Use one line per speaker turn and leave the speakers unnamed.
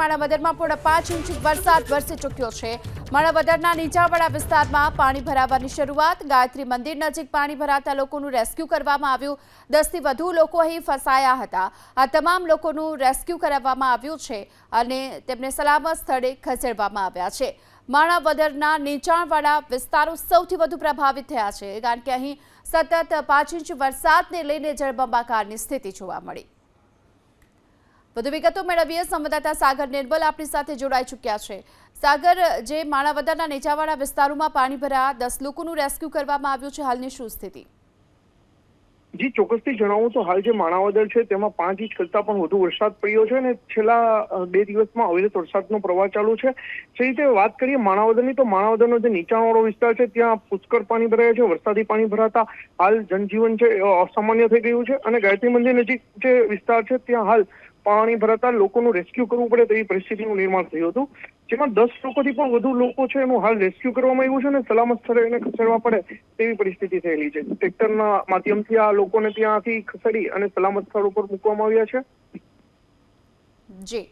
માણાવદરમાં પોણા પાંચ ઇંચ વરસાદ વરસી ચૂક્યો છે. માણાવદરના નીચાણવાળા વિસ્તારમાં પાણી ભરાવાની શરૂઆત. ગાયત્રી મંદિર નજીક પાણી ભરાતા લોકોનું રેસ્ક્યુ કરવામાં આવ્યું. દસથી વધુ લોકો અહીં ફસાયા હતા. આ તમામ લોકોનું રેસ્ક્યુ કરાવવામાં આવ્યું છે અને તેમને સલામત સ્થળે ખસેડવામાં આવ્યા છે. માણાવદરના નીચાણવાળા વિસ્તારો સૌથી વધુ પ્રભાવિત થયા છે, કારણ કે અહીં સતત પાંચ ઇંચ વરસાદને લઈને જળબંબાકારની સ્થિતિ જોવા મળી. વધુ વિગતો મેળવીએ. સંવાદદાતા સાગર નિર્મલ આપણી સાથે જોડાઈ ચૂક્યા છે. સાગર, જે માણાવદરના નેચાવાડા વિસ્તારોમાં પાણી ભરા દસ લોકોનું રેસ્ક્યુ કરવામાં આવ્યું છે. હાલની શું સ્થિતિ?
જી, ચોક્કસથી જણાવું તો હાલ જે માણાવદર છે, તેમાં પાંચ ઇંચ કરતા પણ વધુ વરસાદ પડ્યો છે અને છેલ્લા બે દિવસમાં અવિરત વરસાદનો પ્રવાહ ચાલુ છે. જે રીતે વાત કરીએ માણાવદરની, તો માણાવદરનો જે નીચાણવાળો વિસ્તાર છે, ત્યાં પુષ્કળ પાણી ભરાયા છે, વરસાદી પાણી ભરાતા હાલ જનજીવન છે અસામાન્ય થઈ ગયું છે અને ગાયત્રી મંદિર નજીક જે વિસ્તાર છે, ત્યાં હાલ પાણી ભરાતા લોકોનું રેસ્ક્યુ કરવું પડે તેવી પરિસ્થિતિનું નિર્માણ થયું હતું. જેમાં દસ લોકોથી પણ વધુ લોકો છે એનું હાલ રેસ્ક્યુ કરવામાં આવ્યું છે અને સલામત સ્થળે એને ખસેડવા પડે તેવી પરિસ્થિતિ થયેલી છે. ટ્રેક્ટરના માધ્યમથી આ લોકોને ત્યાંથી ખસેડી અને સલામત સ્થળ ઉપર મૂકવામાં આવ્યા છે.
જી.